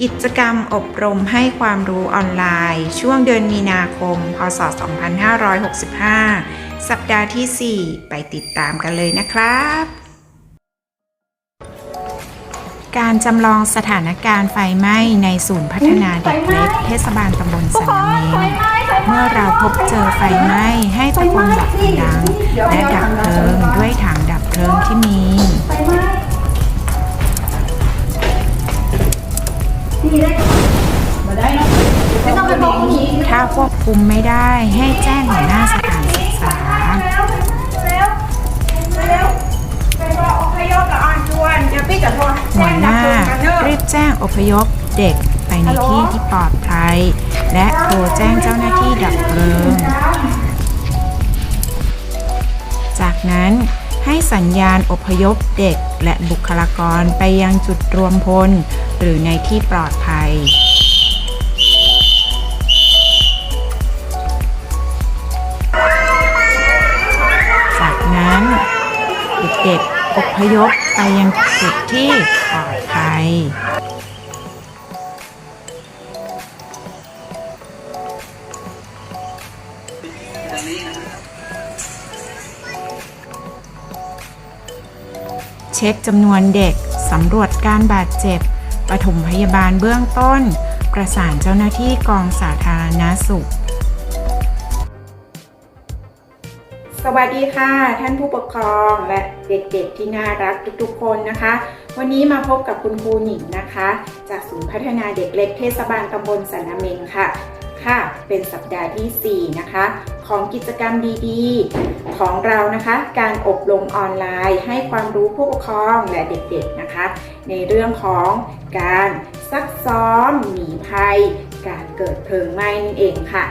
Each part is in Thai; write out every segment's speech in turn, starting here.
กิจกรรมอบรมให้ความรู้ออนไลน์ ช่วงเดือนมีนาคม พศ 2565 สัปดาห์ที่ 4 ไปติดตามกันเลยนะครับ การจำลองสถานการณ์ไฟไหม้ในศูนย์พัฒนาเด็กเล็กเทศบาลตำบลสันเมเมื่อเราพบเจอไฟไหม้ให้ตะโกนบอกดังและดับเพลิงด้วยถังดับเพลิงที่มี ถ้าควบคุมไม่ได้ให้แจ้งหัวหน้าสถานศึกษาแล้วเร็วเร็วไปบอกอพยพกับอ่านชวนเดี๋ยวพี่จะโทรหัวหน้ารีบแจ้งอพยพเด็กไปในที่ที่ปลอดภัย และโทรแจ้งเจ้าหน้าที่ดับเพลิง จากนั้นให้สัญญาณอพยพเด็กและบุคลากรไปยังจุดรวมพล หรือในที่ปลอดภัย จากนั้นเด็กๆอพยพไปยังจุดที่ปลอดภัยเช็คจำนวนเด็ก สำรวจการบาดเจ็บ ปฐมพยาบาลเบื้องต้น ประสานเจ้าหน้าที่กองสาธารณาสุข สวัสดีค่ะ ท่านผู้ปกครองและเด็กๆที่น่ารักทุกๆคนนะคะ วันนี้มาพบกับคุณครูหนิงนะคะ จากศูนย์พัฒนาเด็กเล็กเทศบาลตำบลสันนาเมงค่ะค่ะ เป็นสัปดาห์ทีสี่4 นะคะ ของกิจกรรมดีๆ ของเรานะคะ การอบรมออนไลน์ ให้ความรู้ผู้ปกครองและเด็กๆนะคะ ในเรื่องของการซักซ้อมหนีภัย การเกิดเพลิงไหม้นั่นเองค่ะ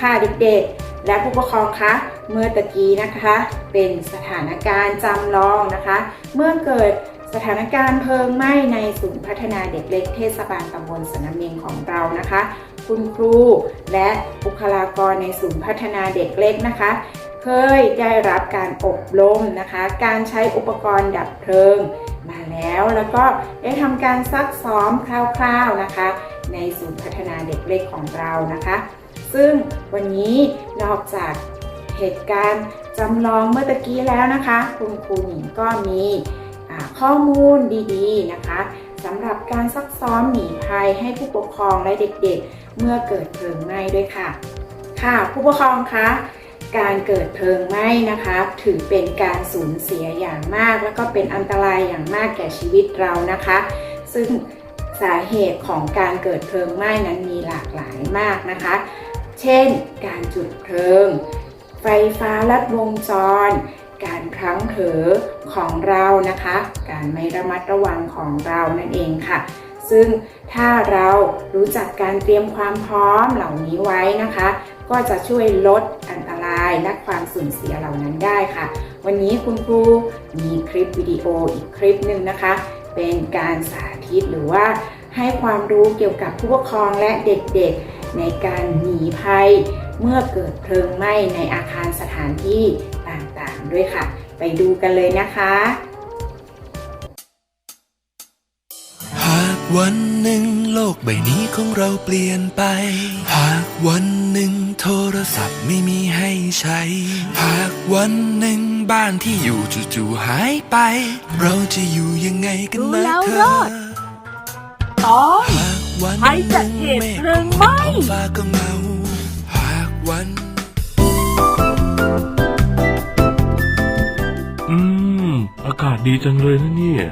ค่ะเด็กๆ และผู้ปกครองคะเมื่อตะกี้นะคะ เป็นสถานการณ์จำลองนะคะ เมื่อเกิดสถานการณ์เพลิงไหม้ในศูนย์พัฒนาเด็กเล็กเทศบาลตำบลสนามเมงของเรานะคะ คุณครู และบุคลากรในศูนย์พัฒนาเด็กเล็กนะคะ เคยได้รับการอบรมนะคะ การใช้อุปกรณ์ดับเพลิง มาแล้วแล้วก็ได้ทำการซักซ้อมคร่าวๆนะคะ ในศูนย์พัฒนาเด็กเล็กของเรานะคะ ซึ่งวันนี้นอกจากเหตุการณ์จำลองเมื่อตะกี้แล้วนะคะ คุณครูหนิงก็มีข้อมูลดีๆนะคะสำหรับการซักซ้อมหนีภัยให้ผู้ปกครองและเด็กๆ เมื่อเกิดเพลิงไหม้ด้วยค่ะ ค่ะผู้ปกครองคะการเกิดเพลิงไหม้นะคะ ถือเป็นการสูญเสียอย่างมาก แล้วก็เป็นอันตรายอย่างมากแก่ชีวิตเรานะคะ ซึ่งสาเหตุของการเกิดเพลิงไหม้นั้นมีหลากหลายมากนะคะ เช่น การจุดเพลิง ไฟฟ้าลัดวงจร การพลั้งเผลอของเรานะคะ การไม่ระมัดระวังของเรานั่นเองค่ะ ซึ่งถ้าเรารู้จักการเตรียมความพร้อมเหล่านี้ไว้นะคะ ก็จะช่วยลดอันตรายและความสูญเสียเหล่านั้นได้ค่ะ วันนี้คุณครูมีคลิปวิดีโออีกคลิปหนึ่งนะคะ เป็นการสาธิตหรือว่าให้ความรู้เกี่ยวกับผู้ปกครองและเด็กๆ ในการหนีภัย เมื่อเกิดเพลิงไหม้ในอาคารสถานที่ต่างๆ ด้วยค่ะ ไปดูกันเลยนะคะ วันหนึ่งโลกใบนี้ของเราเปลี่ยนไป หากวันหนึ่งโทรศัพท์ไม่มีให้ใช้ หากวันหนึ่งบ้านที่อยู่จู่ๆหายไป เราจะอยู่ยังไงกันรู้นะแล้วเธรออด ตอนหากวันภัยจากเหตุเพลิงไหม้ท้องฟ้าก็เงาหากวัน อืม อากาศดีจังเลยนะเนี่ย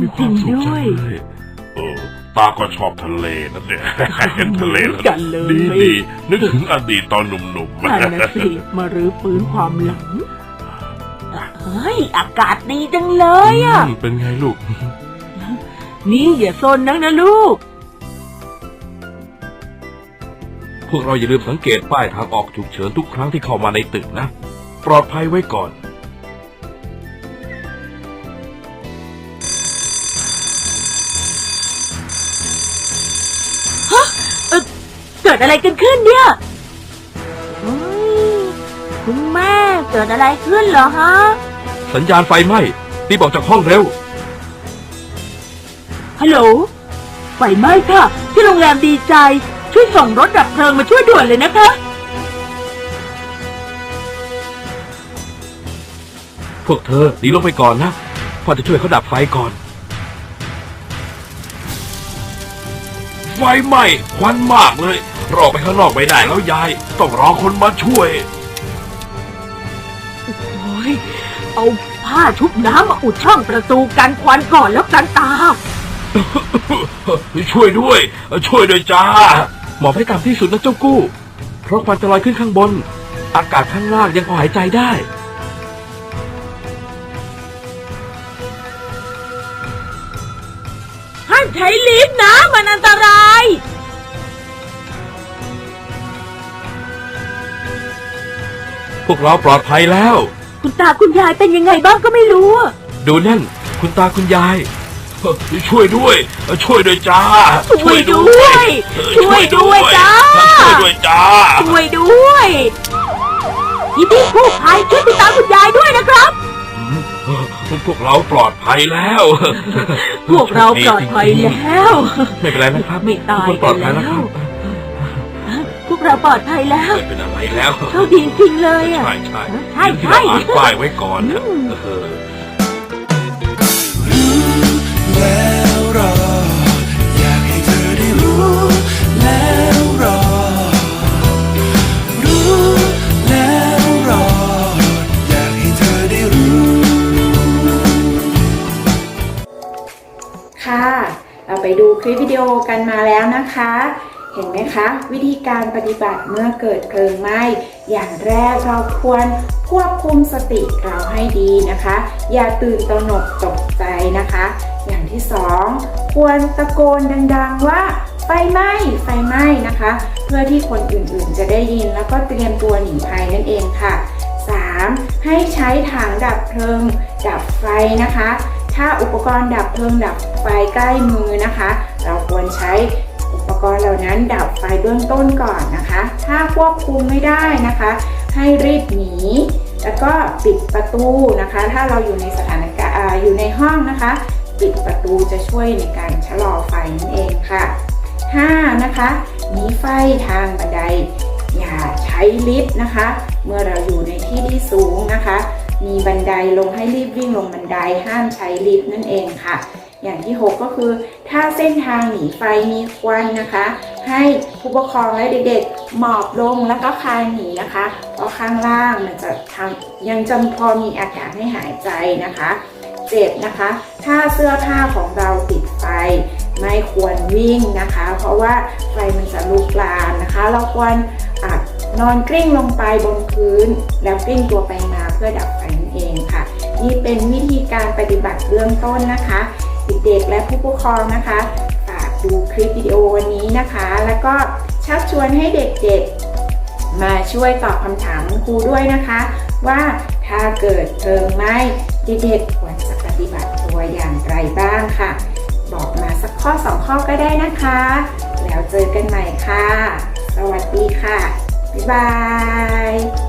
มีความสุขจังเลยเออตาก็ชอบทะเลนั่นเนี่ยเห็นทะเลแล้วกันเลยดีดีนึกถึงอดีตตอนหนุ่มๆนั่นนะสิมารื้อฟื้นความหลังเฮ้ย อากาศดีจังเลยอะอืมเป็นไงลูก นี่อย่าซนนักนะลูก พวกเราอย่าลืมสังเกตป้ายทางออกฉุกเฉินทุกครั้งที่เข้ามาในตึกนะ ปลอดภัยไว้ก่อน กิดอะไรกันขึ้นเนี่ยเฮ้ยคุณแม่เกิดอะไรขึ้นเหรอฮะ สัญญาณไฟไหม้รีบออกจากห้องเร็ว ฮัลโหล ไฟไหม้ค่ะ ที่โรงแรมดีใจ ช่วยส่งรถดับเพลิงมาช่วยด่วนเลยนะคะ พวกเธอหนีลงไปก่อนนะพ่อจะช่วยเขาดับไฟก่อน ไฟไหม้ควันมากเลย รอไปข้างนอกไม่ได้แล้วยายต้องรอคนมาช่วย โอ้ยเอาผ้าชุบน้ำมาอุดช่องประตูกันควันก่อนแล้วกันตา ช่วยด้วย ช่วยด้วยจ้า หมอบให้ต่ำที่สุดนะเจ้ากู้ เพราะควันจะลอยขึ้นข้างบน อากาศข้างล่างยังพอหายใจได้ ห้ามใช้ลิฟต์นะมันอันตราย พวกเราปลอดภัยแล้ว คุณตาคุณยายเป็นยังไงบ้างก็ไม่รู้อะดูนั่น คุณตาคุณยาย ช่วยด้วย ช่วยด้วยจ้าช่วยด้วย ช่วยด้วยจ้าช่วยด้วยจ้าช่วยด้วยพี่พี่กู้ภัยช่วยคุณตาคุณยายด้วยนะครับ พวกเราปลอดภัยแล้ว พวกเราปลอดภัยแล้ว ไม่เป็นไรนะครับไม่ตายทุกคนปลอดภัยกันแล้ว เราปลอดภัยแล้วไม่เป็นอะไรแล้วโชคดีจริงเลยอะ ใช่ใช่ใช่ที่ใช่เราอ่านป้ายไว้ก่อนนะเออแล้วรอ อยากให้เธอได้รู้ แล้วรอ รู้แล้วรอ อยากให้เธอได้รู้ ค่ะ เราไปดูคลิปวิดีโอกันมาแล้วนะคะ เห็นไหมคะ วิธีการปฏิบัติเมื่อเกิดเพลิงไหม้อย่างแรกเราควรควบคุมสติเราให้ดีนะคะ อย่าตื่นตระหนกตกใจนะคะ อย่างที่สองควรตะโกนดังๆว่าไฟไหม้ไฟไหม้นะคะ เพื่อที่คนอื่นๆจะได้ยินแล้วก็เตรียมตัวหนีภัยนั่นเองค่ะ 3. ให้ใช้ถังดับเพลิง ดับไฟนะคะ ถ้าอุปกรณ์ดับเพลิงดับไฟใกล้มือนะคะ เราควรใช้ กรณ์เหล่านั้นดับไฟเบื้องต้นก่อนนะคะ ถ้าควบคุมไม่ได้นะคะ ให้รีบหนี แล้วก็ปิดประตูนะคะ ถ้าเราอยู่ในสถานการณ์อ่าอยู่ในห้องนะคะ ปิดประตูจะช่วยในการชะลอไฟนั่นเองค่ะ 5. นะคะหนีไฟทางบันได อย่าใช้ลิฟต์นะคะ เมื่อเราอยู่ในที่ที่สูงนะคะ มีบันไดลงให้รีบวิ่งลงบันไดห้ามใช้ลิฟต์นั่นเองค่ะ อย่างที่ 6 ก็คือ ถ้าเส้นทางหนีไฟมีควันนะคะ ให้ผู้ปกครองและเด็กๆหมอบลงแล้วก็คลายหนีนะคะ เพราะข้างล่างมันจะทำยังจำพอมีอากาศให้หายใจนะคะเจ็ดนะคะ ถ้าเสื้อผ้าของเราติดไฟ ไม่ควรวิ่งนะคะ เพราะว่าไฟมันจะลุกลามนะคะ เราควรอนอนกลิ้งลงไปบนพื้น แล้วกลิ้งตัวไปมาเพื่อดับไฟนั่นเองค่ะ นี่เป็นวิธีการปฏิบัติเบื้องต้นนะคะ เด็กๆและผู้ปกครองนะคะฝากดูคลิปวิดีโอวันนี้นะคะ แล้วก็ชักชวนให้เด็กๆ มาช่วยตอบคำถามครูด้วยนะคะ ว่าถ้าเกิดเพลิงไหม้เด็กๆควรจะปฏิบัติตัวอย่างไรบ้างค่ะ บอกมาสักข้อสองข้อก็ได้นะคะ แล้วเจอกันใหม่ค่ะ สวัสดีค่ะ บ๊ายบาย